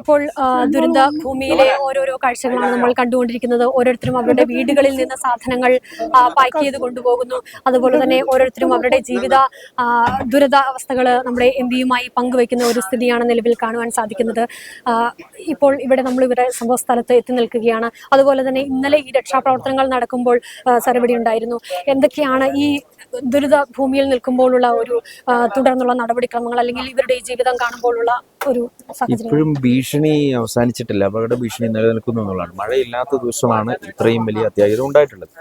ഇപ്പോൾ ദുരന്ത ഭൂമിയിലെ ഓരോരോ കാഴ്ചകളാണ് നമ്മൾ കണ്ടുകൊണ്ടിരിക്കുന്നത്. ഓരോരുത്തരും അവരുടെ വീടുകളിൽ നിന്ന് സാധനങ്ങൾ പാക്ക് ചെയ്ത് കൊണ്ടുപോകുന്നു. അതുപോലെ തന്നെ ഓരോരുത്തരും അവരുടെ ജീവിത ദുരിതാവസ്ഥകൾ നമ്മുടെ എം പിയുമായി പങ്കുവയ്ക്കുന്ന ഒരു സ്ഥിതിയാണ് നിലവിൽ കാണുവാൻ സാധിക്കുന്നത്. ഇപ്പോൾ ഇവിടെ നമ്മൾ ഇവരുടെ സംഭവ സ്ഥലത്ത് എത്തി നിൽക്കുകയാണ്. അതുപോലെ തന്നെ ഇന്നലെ ഈ രക്ഷാപ്രവർത്തനങ്ങൾ നടക്കുമ്പോൾ സർവടി ഉണ്ടായിരുന്നു. എന്തൊക്കെയാണ് ഈ ദുരിത ഭൂമിയിൽ നിൽക്കുമ്പോഴുള്ള ഒരു തുടർന്നുള്ള നടപടിക്രമങ്ങൾ അല്ലെങ്കിൽ ഇവരുടെ ജീവിതം കാണുമ്പോഴുള്ള ഒരു ഇപ്പോഴും ഭീഷണി അവസാനിച്ചിട്ടില്ല. അപകട ഭീഷണി നിലനിൽക്കുന്നു എന്നുള്ളതാണ്. മഴയില്ലാത്ത ദിവസമാണ് ഇത്രയും വലിയ അത്യാഹിതം ഉണ്ടായിട്ടുള്ളത്.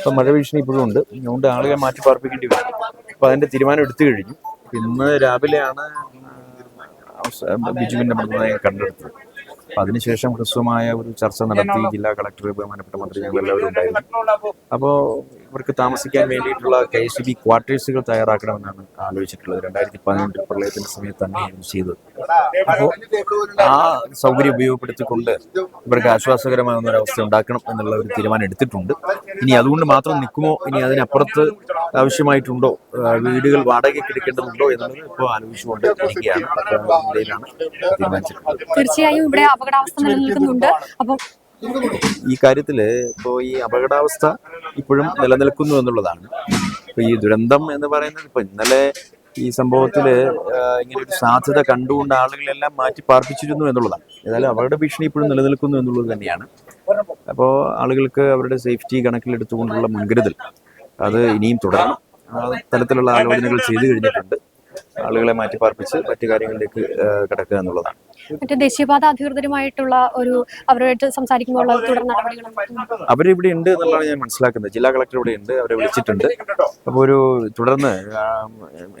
അപ്പൊ മഴ ഭീഷണി ഇപ്പോഴും ഉണ്ട്. അതുകൊണ്ട് ആളുകളെ മാറ്റി പാർപ്പിക്കേണ്ടി വരും. അപ്പൊ അതിന്റെ തീരുമാനം എടുത്തു കഴിഞ്ഞു. ഇന്ന് രാവിലെയാണ് ബിജുവിന്റെ മൃതദേഹം കണ്ടെടുത്തത്. അപ്പൊ അതിനുശേഷം ഹ്രസ്വമായ ഒരു ചർച്ച നടത്തി ജില്ലാ കളക്ടർ ബഹുമാനപ്പെട്ട മന്ത്രി ഞങ്ങൾ എല്ലാവരും ഉണ്ടായിരുന്നു. അപ്പോൾ ഇവർക്ക് താമസിക്കാൻ വേണ്ടിയിട്ടുള്ള കെ എസ് ബി ക്വാർട്ടേഴ്സുകൾ തയ്യാറാക്കണമെന്നാണ് ആലോചിച്ചിട്ടുള്ളത്. രണ്ടായിരത്തി പതിനെട്ടിൽ പ്രളയത്തിന്റെ സമയത്ത് തന്നെ ചെയ്തത്. ആ സൗകര്യം ഉപയോഗപ്പെടുത്തിക്കൊണ്ട് ഇവർക്ക് ആശ്വാസകരമായ ഒരു അവസ്ഥ ഉണ്ടാക്കണം എന്നുള്ള ഒരു തീരുമാനം എടുത്തിട്ടുണ്ട്. ഇനി അതുകൊണ്ട് മാത്രം നിൽക്കുമോ? ഇനി അതിനപ്പുറത്ത് ആവശ്യമായിട്ടുണ്ടോ? വീടുകൾ വാടകയ്ക്ക് എടുക്കേണ്ടതുണ്ടോ എന്നുള്ളത് ഇപ്പോൾ ആലോചിച്ചുകൊണ്ട് ഇരിക്കുകയാണ്. തീരുമാനിച്ചിട്ടുള്ളത്. തീർച്ചയായും ഇവിടെ അപകടാവസ്ഥ നിലനിൽക്കുന്നുണ്ട്. അപ്പോൾ ഈ കാര്യത്തിൽ ഇപ്പോൾ ഈ അപകടാവസ്ഥ ഇപ്പോഴും നിലനിൽക്കുന്നു എന്നുള്ളതാണ്. ഇപ്പൊ ഈ ദുരന്തം എന്ന് പറയുന്നത് ഇപ്പൊ ഇന്നലെ ഈ സംഭവത്തിൽ ഇങ്ങനെ ഒരു സാധ്യത കണ്ടുകൊണ്ട് ആളുകളെല്ലാം മാറ്റി പാർപ്പിച്ചിരുന്നു എന്നുള്ളതാണ്. ഏതായാലും അവരുടെ ഭീഷണി ഇപ്പോഴും നിലനിൽക്കുന്നു എന്നുള്ളത് തന്നെയാണ്. അപ്പോൾ ആളുകൾക്ക് അവരുടെ സേഫ്റ്റി കണക്കിലെടുത്തുകൊണ്ടുള്ള മുൻകരുതൽ അത് ഇനിയും തുടരണം. ആ തരത്തിലുള്ള ആലോചനകൾ ചെയ്തു കഴിഞ്ഞിട്ടുണ്ട്. ആളുകളെ മാറ്റി പാർപ്പിച്ച് മറ്റു കാര്യങ്ങളിലേക്ക് കിടക്കുക എന്നുള്ളതാണ്. മറ്റേ ദേശീയപാത അധികൃതരുമായിട്ടുള്ള ഒരു അവരുമായിട്ട് സംസാരിക്കുമ്പോൾ തുടർ അവരിവിടെ ഉണ്ട് എന്നുള്ളതാണ് ഞാൻ മനസ്സിലാക്കുന്നത്. ജില്ലാ കളക്ടർ ഇവിടെ ഉണ്ട് അവരെ വിളിച്ചിട്ടുണ്ട്. അപ്പോൾ ഒരു തുടർന്ന്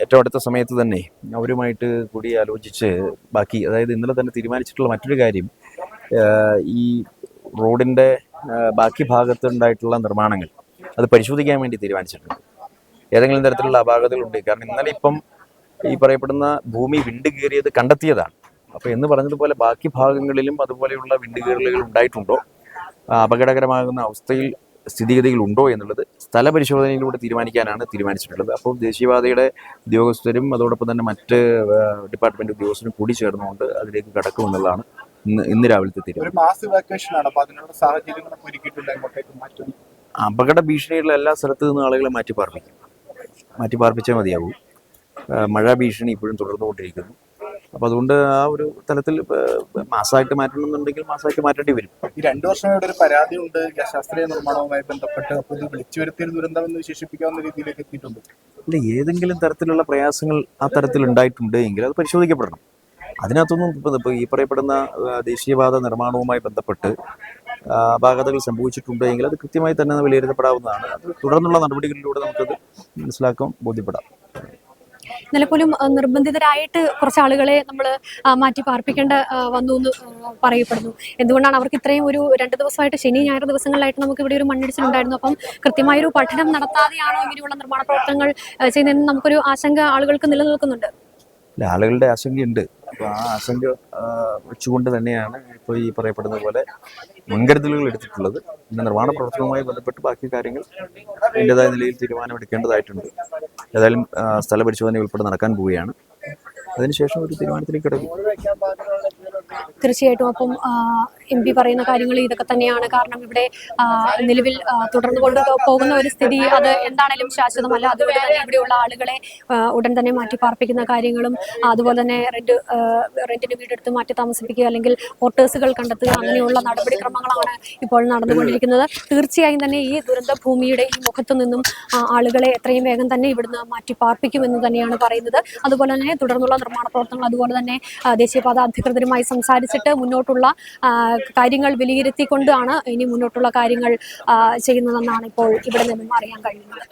ഏറ്റവും അടുത്ത സമയത്ത് തന്നെ അവരുമായിട്ട് കൂടി ആലോചിച്ച് ബാക്കി അതായത് ഇന്നലെ തന്നെ തീരുമാനിച്ചിട്ടുള്ള മറ്റൊരു കാര്യം ഈ റോഡിന്റെ ബാക്കി ഭാഗത്തുണ്ടായിട്ടുള്ള നിർമ്മാണങ്ങൾ അത് പരിശോധിക്കാൻ വേണ്ടി തീരുമാനിച്ചിട്ടുണ്ട്. ഏതെങ്കിലും തരത്തിലുള്ള അപാകതകളുണ്ട്. കാരണം ഇന്നലെ ഇപ്പം ഈ പറയപ്പെടുന്ന ഭൂമി വിണ്ട് കീറിയത് കണ്ടെത്തിയതാണ്. അപ്പൊ എന്ന് പറഞ്ഞതുപോലെ ബാക്കി ഭാഗങ്ങളിലും അതുപോലെയുള്ള വിണ്ട് കീറലുകൾ ഉണ്ടായിട്ടുണ്ടോ? അപകടകരമാകുന്ന അവസ്ഥയിൽ സ്ഥിതിഗതികൾ ഉണ്ടോ എന്നുള്ളത് സ്ഥലപരിശോധനയിലൂടെ തീരുമാനിക്കാനാണ് തീരുമാനിച്ചിട്ടുള്ളത്. അപ്പോൾ ദേശീയപാതയുടെ ഉദ്യോഗസ്ഥരും അതോടൊപ്പം തന്നെ മറ്റ് ഡിപ്പാർട്ട്മെന്റ് ഉദ്യോഗസ്ഥരും കൂടി ചേർന്നുകൊണ്ട് അതിലേക്ക് കടക്കുമെന്നുള്ളതാണ് ഇന്ന് ഇന്ന് രാവിലത്തെ തീരുമാനം. അപകട ഭീഷണിയുള്ള എല്ലാ സ്ഥലത്തു നിന്നും ആളുകളെ മാറ്റി പാർപ്പിക്കും മാറ്റി പാർപ്പിച്ചേ മതിയാവൂ. മഴ ഭീഷണി ഇപ്പോഴും തുടർന്നുകൊണ്ടിരിക്കുന്നു. അപ്പോൾ അതുകൊണ്ട് ആ ഒരു തലത്തിൽ മാസമായിട്ട് മാറ്റണമെന്നുണ്ടെങ്കിൽ മാസമായിട്ട് മാറ്റേണ്ടി വരും. ഈ രണ്ടു വർഷമായിട്ട് ഒരു പരാതി ഉണ്ട് ശാസ്ത്രീയ നിർമ്മാണവുമായി ബന്ധപ്പെട്ട് അപ്പോൾ ഇത് വിളിച്ചു വരുത്തിയ ദുരന്തം എന്ന് വിശേഷിപ്പിക്കാവുന്ന രീതിയിലേക്ക് എത്തിയിട്ടുണ്ട്. അല്ല ഏതെങ്കിലും തരത്തിലുള്ള പ്രയാസങ്ങൾ ആ തരത്തിൽ ഉണ്ടായിട്ടുണ്ട് എങ്കിൽ അത് പരിശോധിക്കപ്പെടണം. അതിനകത്തൊന്നും ഇപ്പം ഇപ്പോൾ ഈ പറയപ്പെടുന്ന ദേശീയപാത നിർമ്മാണവുമായി ബന്ധപ്പെട്ട് അപാകതകൾ സംഭവിച്ചിട്ടുണ്ട് എങ്കിൽ അത് കൃത്യമായി തന്നെ വിലയിരുത്തപ്പെടാവുന്നതാണ്. അത് തുടർന്നുള്ള നടപടികളിലൂടെ നമുക്കത് മനസ്സിലാക്കാൻ ബോധ്യപ്പെടാം. ഇന്നലെ പോലും നിർബന്ധിതരായിട്ട് കുറച്ച് ആളുകളെ നമ്മൾ മാറ്റി പാർപ്പിക്കേണ്ട വന്നു എന്ന് പറയപ്പെടുന്നു. എന്തുകൊണ്ടാണ് അവർക്ക് ഇത്രയും ഒരു രണ്ട് ദിവസമായിട്ട് ശനി ഞായർ ദിവസങ്ങളിലായിട്ട് നമുക്ക് ഇവിടെ ഒരു മണ്ണിടിച്ചിലുണ്ടായിരുന്നു. അപ്പം കൃത്യമായൊരു പഠനം നടത്താതെയാണോ ഇങ്ങനെയുള്ള നിർമ്മാണ പ്രവർത്തനങ്ങൾ ചെയ്യുന്നതെന്ന് നമുക്കൊരു ആശങ്ക ആളുകൾക്ക് നിലനിൽക്കുന്നുണ്ട്? ആളുകളുടെ ആശങ്കയുണ്ട്. അപ്പോൾ ആ ആശങ്ക വെച്ചുകൊണ്ട് തന്നെയാണ് ഇപ്പോൾ ഈ പറയപ്പെടുന്ന പോലെ മുൻകരുതലുകൾ എടുത്തിട്ടുള്ളത്. പിന്നെ നിർമ്മാണ പ്രവർത്തനവുമായി ബന്ധപ്പെട്ട് ബാക്കി കാര്യങ്ങൾ അതിന്റെതായ നിലയിൽ തീരുമാനമെടുക്കേണ്ടതായിട്ടുണ്ട്. ഏതായാലും സ്ഥല പരിശോധന ഉൾപ്പെടെ നടക്കാൻ പോവുകയാണ്. അതിനുശേഷം ഒരു തീരുമാനത്തിലേക്ക് കിടക്കും. തീർച്ചയായിട്ടും അപ്പം എം പി പറയുന്ന കാര്യങ്ങൾ ഇതൊക്കെ തന്നെയാണ്. കാരണം ഇവിടെ നിലവിൽ തുടർന്നു കൊണ്ട് പോകുന്ന ഒരു സ്ഥിതി അത് എന്താണേലും ശാശ്വതമല്ല. അതുകൊണ്ട് തന്നെ ഇവിടെയുള്ള ആളുകളെ ഉടൻ തന്നെ മാറ്റി പാർപ്പിക്കുന്ന കാര്യങ്ങളും അതുപോലെ തന്നെ റെന്റ് റെന്റിന് വീടെടുത്ത് മാറ്റി താമസിപ്പിക്കുക അല്ലെങ്കിൽ ക്വാർട്ടേഴ്സുകൾ കണ്ടെത്തുക അങ്ങനെയുള്ള നടപടിക്രമങ്ങളാണ് ഇപ്പോൾ നടന്നുകൊണ്ടിരിക്കുന്നത്. തീർച്ചയായും തന്നെ ഈ ദുരന്ത ഭൂമിയുടെ ഈ മുഖത്തു നിന്നും ആളുകളെ എത്രയും വേഗം തന്നെ ഇവിടുന്ന് മാറ്റി പാർപ്പിക്കുമെന്ന് തന്നെയാണ് പറയുന്നത്. അതുപോലെ തന്നെ തുടർന്നുള്ള നിർമ്മാണ പ്രവർത്തനങ്ങൾ അതുപോലെ തന്നെ ദേശീയപാത അധികൃതരുമായി സംസാരിച്ചിട്ട് മുന്നോട്ടുള്ള കാര്യങ്ങൾ വിലയിരുത്തിക്കൊണ്ടാണ് ഇനി മുന്നോട്ടുള്ള കാര്യങ്ങൾ ചെയ്യുന്നതെന്നാണ് ഇപ്പോൾ ഇവിടെ നിന്നും അറിയാൻ കഴിയുന്നത്.